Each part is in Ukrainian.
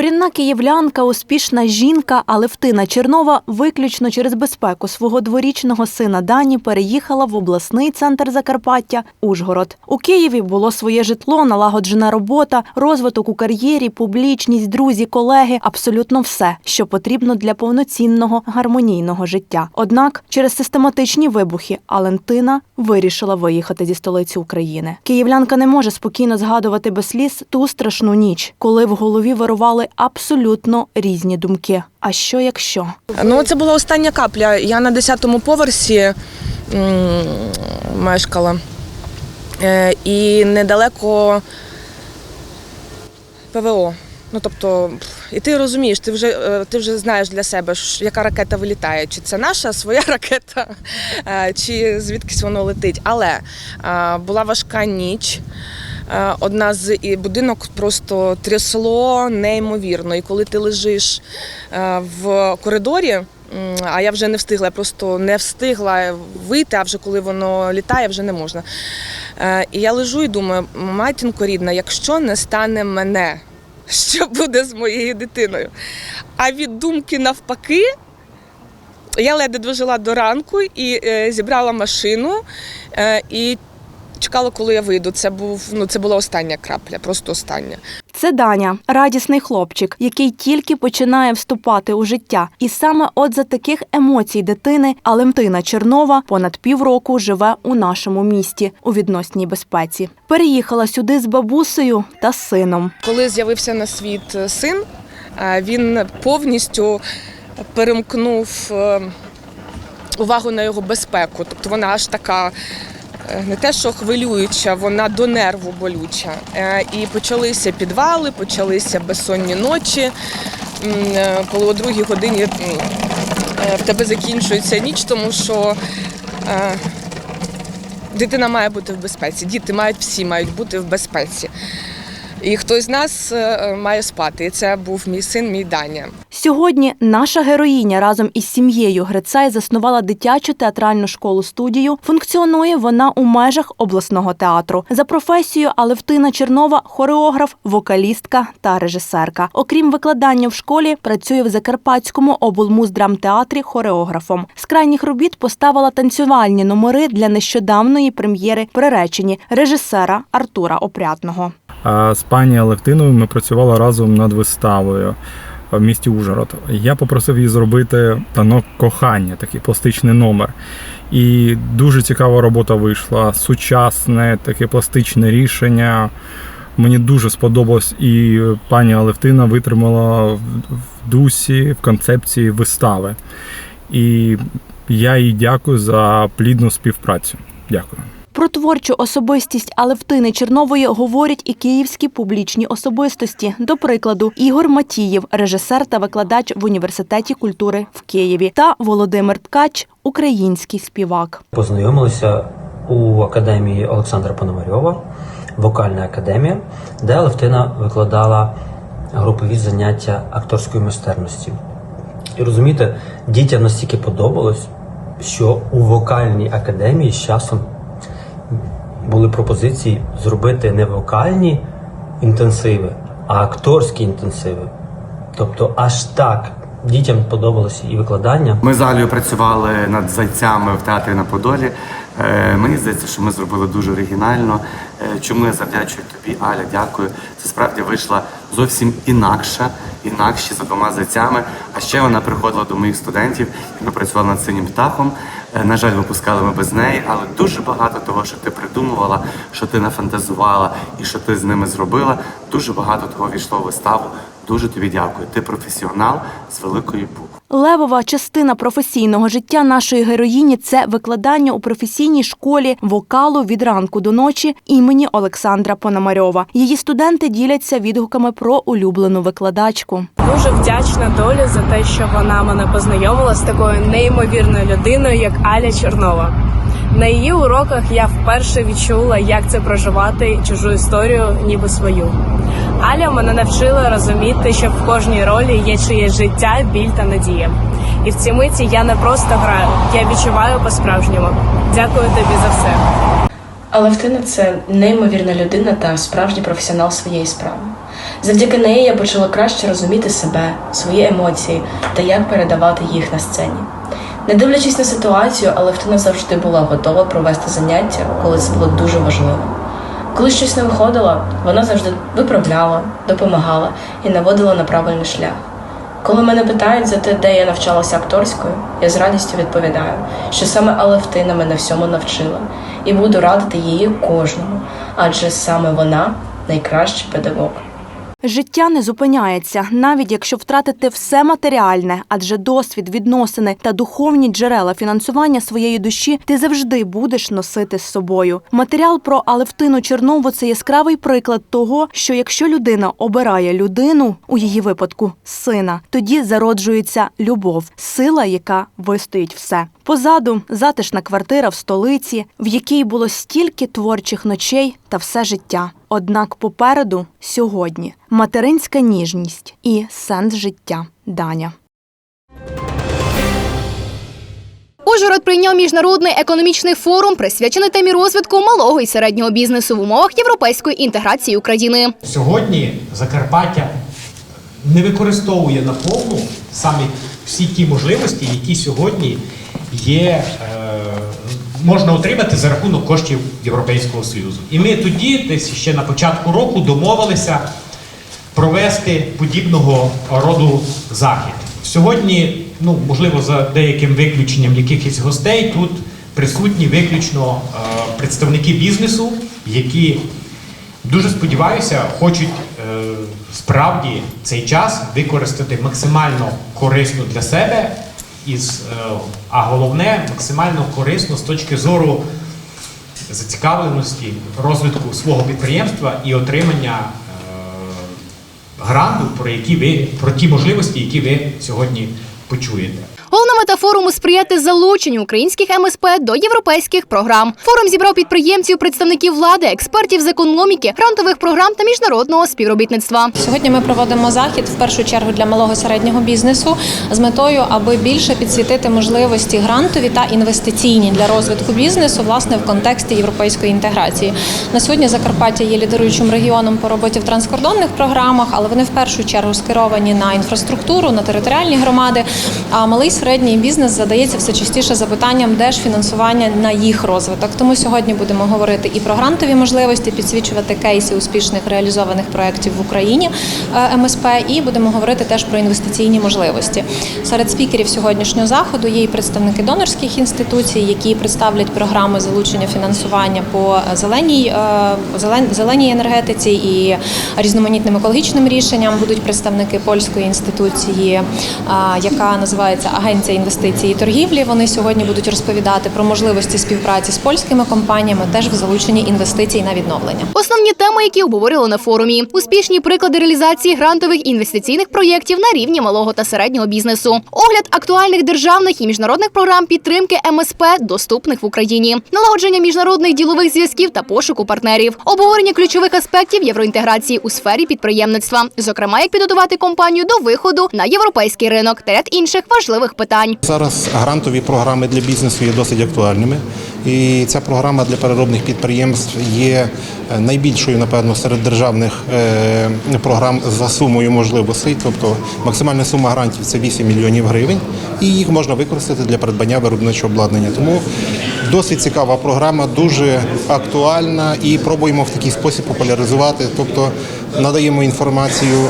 Корінна київлянка, успішна жінка Алевтина Чернова виключно через безпеку свого дворічного сина Дані переїхала в обласний центр Закарпаття Ужгород. У Києві було своє житло, налагоджена робота, розвиток у кар'єрі, публічність, друзі, колеги абсолютно все, що потрібно для повноцінного гармонійного життя. Однак через систематичні вибухи Алентина вирішила виїхати зі столиці України. Київлянка не може спокійно згадувати без сліз ту страшну ніч, коли в голові вирували абсолютно різні думки. А що якщо? Ну, це була остання капля. Я на 10-му поверсі м, мешкала. Е, і недалеко ПВО. Ну, тобто, і ти розумієш, ти вже, е, ти вже знаєш для себе, яка ракета вилітає. Чи це наша своя ракета, е, чи звідкись воно летить. Але була важка ніч. Е, Одна з і будинок просто трясло неймовірно. І коли ти лежиш е, в коридорі, а я вже не встигла, я просто не встигла вийти, а вже коли воно літає, вже не можна. Е, І я лежу і думаю, матінко рідна, якщо не стане мене, що буде з моєю дитиною? А від думки навпаки. Я ледве дожила до ранку і зібрала машину і чекала, коли я вийду. Це був ну це була остання крапля, просто остання. Це Даня, радісний хлопчик, який тільки починає вступати у життя. І саме от за таких емоцій дитини Алемтина Чернова понад півроку живе у нашому місті у відносній безпеці. Переїхала сюди з бабусею та сином. Коли з'явився на світ е, син, е, він повністю перемкнув е, увагу на його безпеку. Тобто вона аж така. Не те, що хвилююча, вона до нерву болюча. Е, І почалися підвали, почалися безсонні ночі. Е, Коли о другій годині е, в тебе закінчується ніч, тому що дитина має бути в безпеці. Діти мають всі мають бути в безпеці. І хтось з нас е, має спати. Це був мій син, мій Даня. Сьогодні наша героїня разом із сім'єю Грицай заснувала дитячу театральну школу студію. Функціонує вона у межах обласного театру. За професією Алевтина Чернова хореограф, вокалістка та режисерка. Окрім викладання в школі, працює в Закарпатському облмуздрамтеатрі хореографом. З крайніх робіт поставила танцювальні номери для нещодавної прем'єри приречені режисера Артура Опрятного. З пані Алевтиною ми працювали разом над виставою в місті Ужгород. Я попросив її зробити танок кохання, такий пластичний номер. І дуже цікава робота вийшла. Сучасне, таке пластичне рішення. Мені дуже сподобалось, і пані Алевтина витримала в дусі, в концепції вистави. І я їй дякую за плідну співпрацю. Дякую. Про творчу особистість Алевтини Чернової говорять і київські публічні особистості. До прикладу, Ігор Матієв, режисер та викладач в університеті культури в Києві, та Володимир Ткач, український співак. Познайомилися у академії Олександра Пономарьова, вокальна академія, де Левтина викладала групові заняття акторської майстерності. І розумієте, дітям настільки подобалось, що у вокальній академії з часом були пропозиції зробити не вокальні інтенсиви, а акторські інтенсиви. Тобто аж так дітям подобалося і викладання. Ми з Алією працювали над зайцями в театрі на Подолі. Е, Мені здається, що ми зробили дуже оригінально. Е, Чому я завдячую тобі, Аля, дякую. Це справді вийшла зовсім інакша, інакші за двома зайцями. А ще вона приходила до моїх студентів, і ми працювали над синім птахом. Е, На жаль, випускали ми без неї, але дуже багато того, що ти придумувала, що ти нафантазувала і що ти з ними зробила, дуже багато того війшло в виставу. Дуже тобі дякую. Ти професіонал з великої букви. Левова частина професійного життя нашої героїні це викладання у професійній школі вокалу від ранку до ночі імені Олександра Пономарьова. Її студенти діляться відгуками про улюблену викладачку. Дуже вдячна долі за те, що вона мене познайомила з такою неймовірною людиною, як Аля Чернова. На її уроках я вперше відчула, як це проживати чужу історію, ніби свою. Аля мене навчила розуміти, що в кожній ролі є чиєсь життя, біль та надія. І в цій миті я не просто граю, я відчуваю по-справжньому. Дякую тобі за все. Алевтина це неймовірна людина та справжній професіонал своєї справи. Завдяки неї я почала краще розуміти себе, свої емоції та як передавати їх на сцені. Не дивлячись на ситуацію, Алевтина завжди була готова провести заняття, коли це було дуже важливо. Коли щось не виходило, вона завжди виправляла, допомагала і наводила на правильний шлях. Коли мене питають за те, де я навчалася акторською, я з радістю відповідаю, що саме Алевтина мене всьому навчила, і буду радити її кожному, адже саме вона найкращий педагог. Життя не зупиняється, навіть якщо втратити все матеріальне, адже досвід, відносини та духовні джерела фінансування своєї душі ти завжди будеш носити з собою. Матеріал про Алевтину Чернову це яскравий приклад того, що якщо людина обирає людину, у її випадку сина, тоді зароджується любов, сила, яка вистоїть все. Позаду затишна квартира в столиці, в якій було стільки творчих ночей та все життя. Однак попереду сьогодні материнська ніжність і сенс життя. Даня. Ужгород прийняв міжнародний економічний форум, присвячений темі розвитку малого і середнього бізнесу в умовах європейської інтеграції України. Сьогодні Закарпаття не використовує наповну саме всі ті можливості, які сьогодні є, е, можна отримати за рахунок коштів Європейського Союзу. І ми тоді, десь ще на початку року, домовилися провести подібного роду захід. Сьогодні, ну можливо, за деяким виключенням якихось гостей, тут присутні виключно е, представники бізнесу, які дуже сподіваюся, хочуть е, справді цей час використати максимально корисно для себе, із, е, а головне максимально корисно з точки зору зацікавленості розвитку свого підприємства і отримання е, гранту, про які ви про ті можливості, які ви сьогодні почуєте. Головна мета форуму сприяти залученню українських МСП до європейських програм. Форум зібрав підприємців, представників влади, експертів з економіки, грантових програм та міжнародного співробітництва. Сьогодні ми проводимо захід в першу чергу для малого середнього бізнесу з метою, аби більше підсвітити можливості грантові та інвестиційні для розвитку бізнесу, власне, в контексті європейської інтеграції. На сьогодні Закарпаття є лідеруючим регіоном по роботі в транскордонних програмах, але вони в першу чергу скеровані на інфраструктуру, на територіальні громади. А малий середній бізнес задається все частіше запитанням, де ж фінансування на їх розвиток. Тому сьогодні будемо говорити і про грантові можливості, підсвічувати кейси успішних реалізованих проєктів в Україні е, МСП, і будемо говорити теж про інвестиційні можливості. Серед спікерів сьогоднішнього заходу є і представники донорських інституцій, які представлять програми залучення фінансування по зеленій е, зеленій енергетиці і різноманітним екологічним рішенням. Будуть представники польської інституції, е, яка називається Агенція інвестицій і торгівлі. Вони сьогодні будуть розповідати про можливості співпраці з польськими компаніями, теж в залученні інвестицій на відновлення. Основні теми, які обговорили на форумі: успішні приклади реалізації грантових інвестиційних проєктів на рівні малого та середнього бізнесу, огляд актуальних державних і міжнародних програм підтримки МСП, доступних в Україні, налагодження міжнародних ділових зв'язків та пошуку партнерів, обговорення ключових аспектів євроінтеграції у сфері підприємництва, зокрема, як підготувати компанію до виходу на європейський ринок та ряд інших важливих питань. Зараз грантові програми для бізнесу є досить актуальними. І ця програма для переробних підприємств є е, найбільшою, напевно, серед державних е, програм за сумою можливостей. Тобто максимальна сума грантів це 8 мільйонів гривень, і їх можна використати для придбання виробничого обладнання. Тому досить цікава програма, дуже актуальна і пробуємо в такий спосіб популяризувати, тобто надаємо інформацію.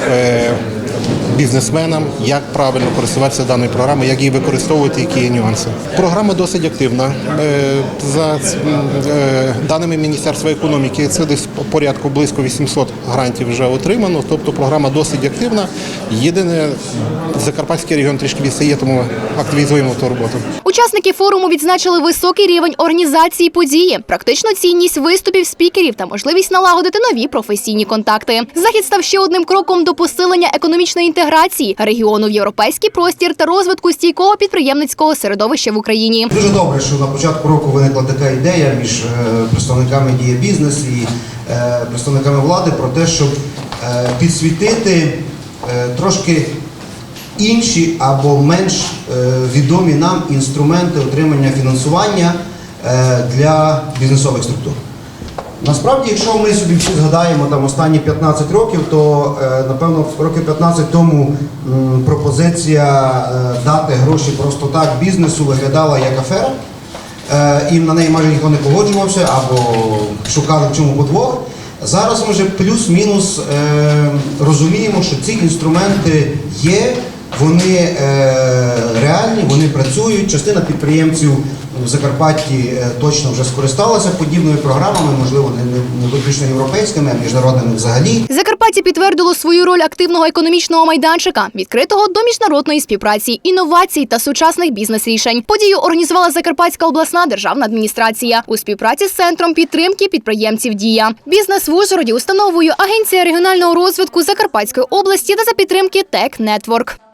Бізнесменам, як правильно користуватися даною програмою, як її використовувати, які є нюанси. Програма досить активна. Е, За е, даними Міністерства економіки, це десь порядку близько 800 грантів вже отримано. Тобто програма досить активна. Єдине, Закарпатський регіон трішки відстає, тому активізуємо ту роботу. Учасники форуму відзначили високий рівень організації події, практичну цінність виступів спікерів та можливість налагодити нові професійні контакти. Захід став ще одним кроком до посилення економічної інтеграції регіону в європейський простір та розвитку стійкого підприємницького середовища в Україні. Дуже добре, що на початку року виникла така ідея між е, представниками дія бізнес і е, представниками влади про те, щоб е, підсвітити трошки інші або менш е, відомі нам інструменти отримання фінансування е, для бізнесових структур. Насправді, якщо ми собі всі згадаємо там останні 15 років, то е, напевно років 15 тому пропозиція дати гроші просто так бізнесу виглядала як афера. І на неї майже ніхто не погоджувався або шукали в чому подвох. Зараз ми вже плюс-мінус розуміємо, що ці інструменти є, вони е, реальні, вони працюють. Частина підприємців в Закарпатті е, точно вже скористалася подібними програмами, можливо, не, виключно європейськими, а міжнародними взагалі. Закарпаття підтвердило свою роль активного економічного майданчика, відкритого до міжнародної співпраці, інновацій та сучасних бізнес-рішень. Подію організувала Закарпатська обласна державна адміністрація у співпраці з центром підтримки підприємців Дія. Бізнес в Ужгороді установою Агенція регіонального розвитку Закарпатської області та за підтримки ТЕК Нетворк.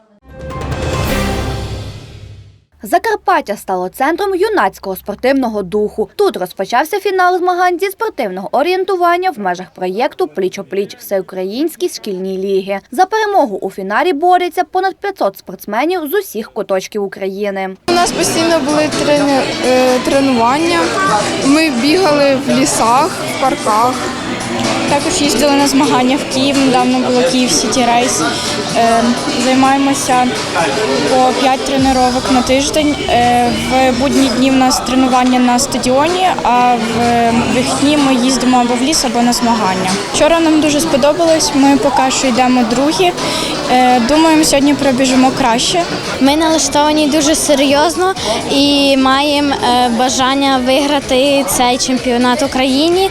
Закарпаття стало центром юнацького спортивного духу. Тут розпочався фінал змагань зі спортивного орієнтування в межах проєкту Пліч-опліч Всеукраїнські шкільні ліги. За перемогу у фіналі борються понад 500 спортсменів з усіх куточків України. У нас постійно були е, тренування. Ми бігали в лісах, в парках. Також їздили на змагання в Київ. Недавно було Київ Сіті Рейс. Е, Займаємося по 5 тренувань на тиждень. Е, В будні дні в нас тренування на стадіоні, а в вихідні ми їздимо або в ліс, або на змагання. Вчора нам дуже сподобалось. Ми поки що йдемо другі. Е, Думаємо, сьогодні пробіжимо краще. Ми налаштовані дуже серйозно і маємо бажання виграти цей чемпіонат Україні.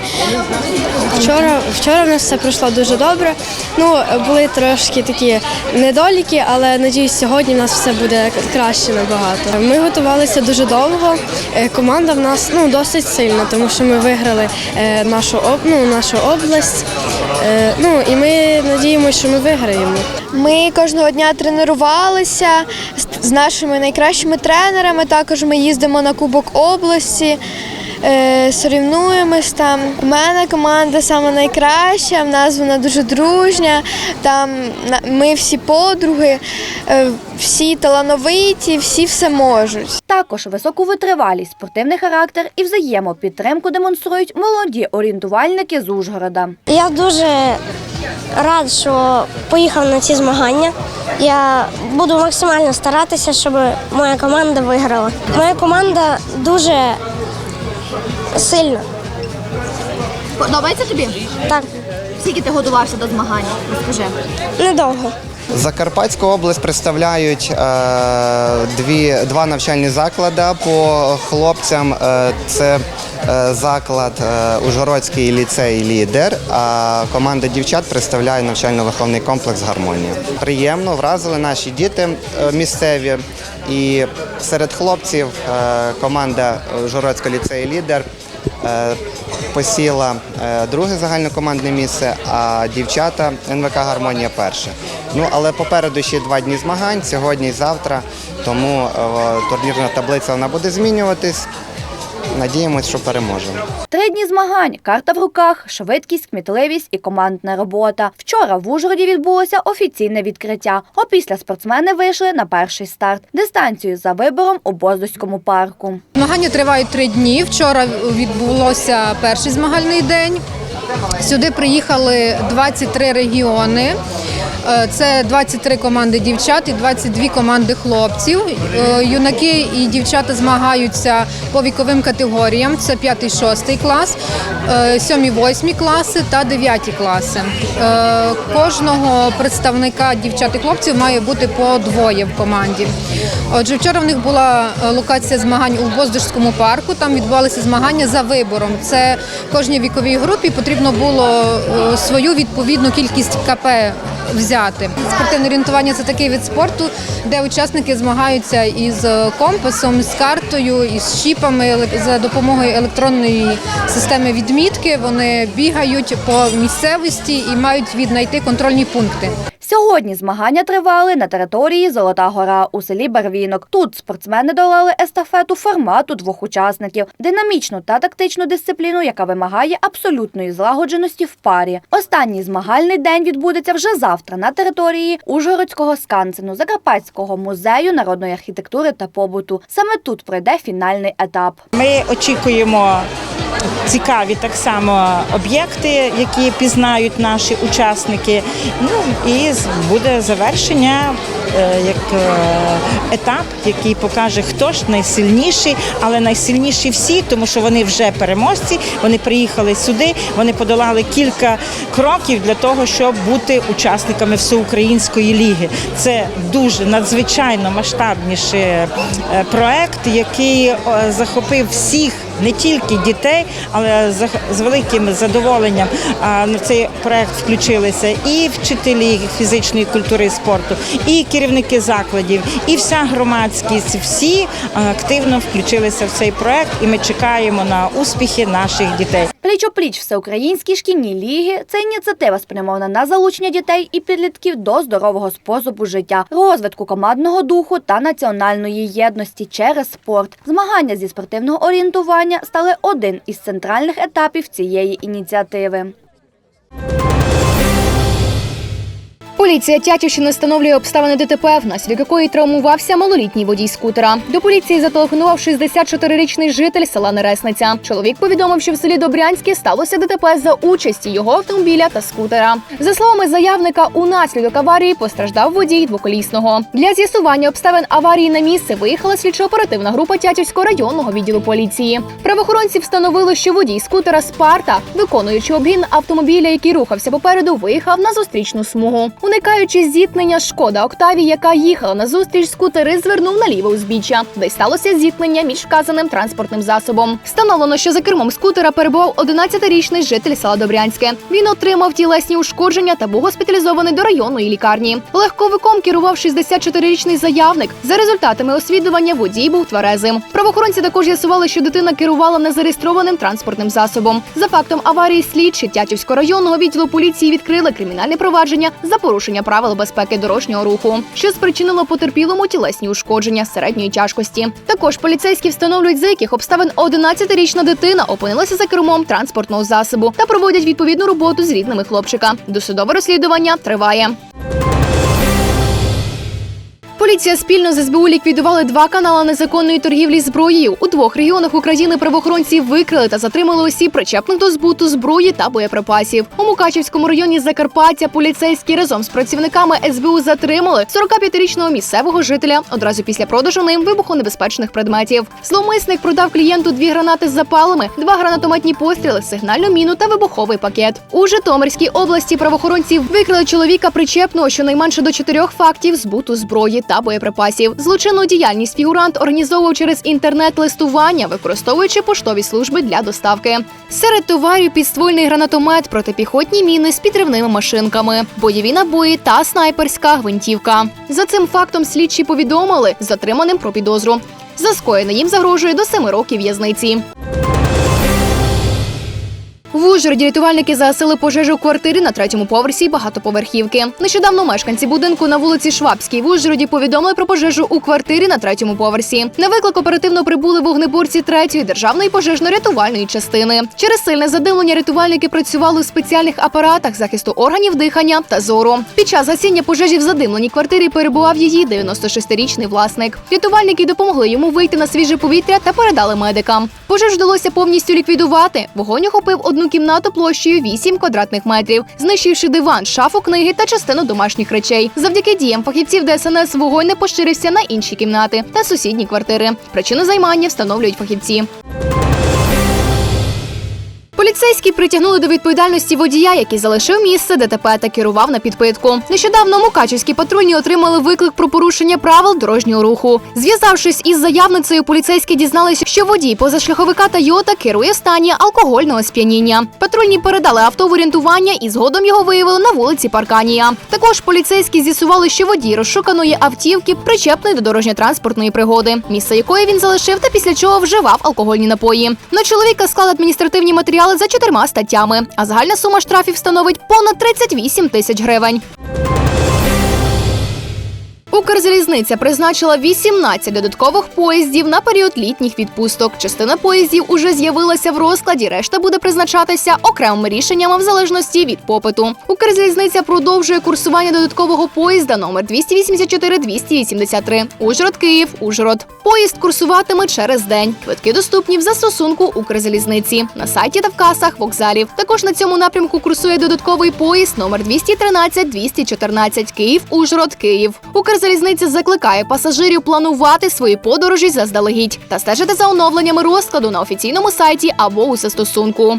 Вчора, вчора в нас все пройшло дуже добре. Ну, були трошки такі недоліки, але надіюсь, сьогодні в нас все буде краще набагато. Ми готувалися дуже довго. Е, Команда в нас ну, досить сильна, тому що ми виграли е, нашу, ну, нашу область. Е, Ну, і ми надіємося, що ми виграємо. Ми кожного дня тренувалися з- з нашими найкращими тренерами. Також ми їздимо на Кубок області. Е, Сорівнуємось там. У мене команда саме найкраща, в нас вона дуже дружня. Там на- ми всі подруги, е, всі талановиті, всі все можуть. Також високу витривалість, спортивний характер і взаємопідтримку демонструють молоді орієнтувальники з Ужгорода. Я дуже рад, що поїхав на ці змагання. Я буду максимально старатися, щоб моя команда виграла. Моя команда дуже сильна. Подобається тобі? Так, Скільки ти готувався до змагань? Розкажи. недовго. Закарпатську область представляють е, дві, два навчальні заклади по хлопцям. Е, це е, заклад Ужгородський ліцей Лідер, а команда дівчат представляє навчально-виховний комплекс Гармонія. Приємно вразили наші діти місцеві. І серед хлопців команда Ужгородського ліцею Лідер посіла е, друге загальнокомандне місце, а дівчата НВК Гармонія перше. Ну але попереду ще два дні змагань сьогодні і завтра. Тому е, турнірна таблиця вона буде змінюватись. Надіємось, що переможемо. Три дні змагань, карта в руках, швидкість, кмітливість і командна робота. Вчора в Ужгороді відбулося офіційне відкриття. Опісля спортсмени вийшли на перший старт. Дистанцію за вибором у Боздоському парку. Змагання тривають три дні. Вчора відбулося перший змагальний день. Сюди приїхали 23 регіони. Е, Це 23 команди дівчат і 22 команди хлопців. Е, Юнаки і дівчата змагаються по віковим категоріям. Це 5-6 клас, 7-8 класи та 9 класи. Е, Кожного представника дівчат і хлопців має бути по двоє в команді. Отже, вчора в них була е, локація змагань у Боздожському парку. Там відбувалися змагання за вибором. Це кожній віковій групі потрібно було е, свою відповідну кількість КП взяти. Спортивне орієнтування це такий вид спорту, де учасники змагаються із е, компасом, з картою, із щіпами за допомогою електронної системи відмітки. Вони бігають по місцевості і мають віднайти контрольні пункти. Сьогодні змагання тривали на території Золота Гора у селі Барвінок. Тут спортсмени долали естафету формату двох учасників, динамічну та тактичну дисципліну, яка вимагає абсолютної злагодженості в парі. Останній змагальний день відбудеться вже завтра на території Ужгородського скансену Закарпатського музею народної архітектури та побуту. Саме тут пройде фінальний етап. Ми очікуємо цікаві так само об'єкти, які пізнають наші учасники. Ну і буде завершення е, як е, етап, який покаже, хто ж найсильніший, але найсильніші всі, тому що вони вже переможці. Вони приїхали сюди, вони подолали кілька кроків для того, щоб бути учасниками всеукраїнської ліги. Це дуже надзвичайно масштабніший е, проект, який захопив всіх. Не тільки дітей, але з- великим задоволенням а, в цей проект включилися і вчителі фізичної культури і спорту, і керівники закладів, і вся громадськість. Всі активно включилися в цей проект, і ми чекаємо на успіхи наших дітей. Пліч-опліч всеукраїнські шкільні ліги це ініціатива спрямована на залучення дітей і підлітків до здорового способу життя, розвитку командного духу та національної єдності через спорт. Змагання зі спортивного орієнтування стали один із центральних етапів цієї ініціативи. Поліція Тячівщини встановлює обставини ДТП, внаслідок якої травмувався малолітній водій скутера. До поліції зателефонував 64-річний житель села Нересниця. Чоловік повідомив, що в селі Добрянське сталося ДТП за участі його автомобіля та скутера. За словами заявника, унаслідок аварії постраждав водій двоколісного. Для з'ясування обставин аварії на місце виїхала слідчо-оперативна група Тячівського районного відділу поліції. Правоохоронці встановили, що водій скутера Спарта, виконуючи обгін автомобіля, який рухався попереду, виїхав на зустрічну смугу. Уникаючи зіткнення, шкода Октаві, яка їхала на зустріч скутери, звернув наліво узбіччя, де сталося зіткнення між вказаним транспортним засобом. Встановлено, що за кермом скутера перебував 11-річний житель села Добрянське. Він отримав тілесні ушкодження та був госпіталізований до районної лікарні. Легковиком керував 64-річний заявник. За результатами освітлювання водій був тверезим. Правоохоронці також з'ясували, що дитина керувала незареєстрованим транспортним засобом. За фактом аварії слідчі Тячівського районного відділу поліції відкрили кримінальне провадження за порушення правил безпеки дорожнього руху, що спричинило потерпілому тілесні ушкодження середньої тяжкості. Також поліцейські встановлюють, за яких обставин 11-річна дитина опинилася за кермом транспортного засобу та проводять відповідну роботу з рідними хлопчика. Досудове розслідування триває. Поліція спільно з СБУ ліквідували два канали незаконної торгівлі зброєю. У двох регіонах України правоохоронці викрили та затримали осіб, причепних до збуту зброї та боєприпасів. У Мукачівському районі Закарпаття поліцейські разом з працівниками СБУ затримали 45-річного місцевого жителя одразу після продажу ним вибухонебезпечних предметів. Зловмисник продав клієнту дві гранати з запалами, два гранатометні постріли, сигнальну міну та вибуховий пакет. У Житомирській області правоохоронці викрили чоловіка причепного щонайменше до чотирьох фактів збуту зброї та боєприпасів. Злочинну діяльність фігурант організовував через інтернет-листування, використовуючи поштові служби для доставки. Серед товарів підствольний гранатомет, протипіхотні міни з підривними машинками, бойові набої та снайперська гвинтівка. За цим фактом слідчі повідомили затриманим про підозру. За скоєне їм загрожує до семи років в'язниці. В Ужгороді рятувальники загасили пожежу в квартирі на третьому поверсі багатоповерхівки. Нещодавно мешканці будинку на вулиці Швабській в Ужгороді повідомили про пожежу у квартирі на третьому поверсі. На виклик оперативно прибули вогнеборці третьої державної пожежно-рятувальної частини. Через сильне задимлення рятувальники працювали у спеціальних апаратах захисту органів дихання та зору. Під час гасіння пожежі в задимленій квартирі перебував її 96-річний власник. Рятувальники допомогли йому вийти на свіже повітря та передали медикам. Пожежу вдалося повністю ліквідувати. Вогонь охопив одну кімнату площею 8 квадратних метрів, знищивши диван, шафу книги та частину домашніх речей. Завдяки діям фахівців ДСНС вогонь не поширився на інші кімнати та сусідні квартири. Причину займання встановлюють фахівці. Поліцейські притягнули до відповідальності водія, який залишив місце ДТП та керував на підпитку. Нещодавно мукачівські патрульні отримали виклик про порушення правил дорожнього руху. Зв'язавшись із заявницею, поліцейські дізналися, що водій позашляховика Тойота керує в стані алкогольного сп'яніння. Патрульні передали авто в орієнтування і згодом його виявили на вулиці Парканія. Також поліцейські з'ясували, що водій розшуканої автівки причепний до дорожньо-транспортної пригоди, місце якої він залишив та після чого вживав алкогольні напої. На чоловіка склали адміністративні матеріали за чотирма статтями, а загальна сума штрафів становить понад 38 тисяч гривень. Укрзалізниця призначила 18 додаткових поїздів на період літніх відпусток. Частина поїздів уже з'явилася в розкладі, решта буде призначатися окремими рішеннями в залежності від попиту. Укрзалізниця продовжує курсування додаткового поїзда номер 284-283 Ужгород Київ Ужгород. Поїзд курсуватиме через день. Квитки доступні в застосунку Укрзалізниці на сайті та в касах вокзалів. Також на цьому напрямку курсує додатковий поїзд номер 213-214 Київ Ужгород Київ. Укрзалізниця закликає пасажирів планувати свої подорожі заздалегідь та стежити за оновленнями розкладу на офіційному сайті або у застосунку.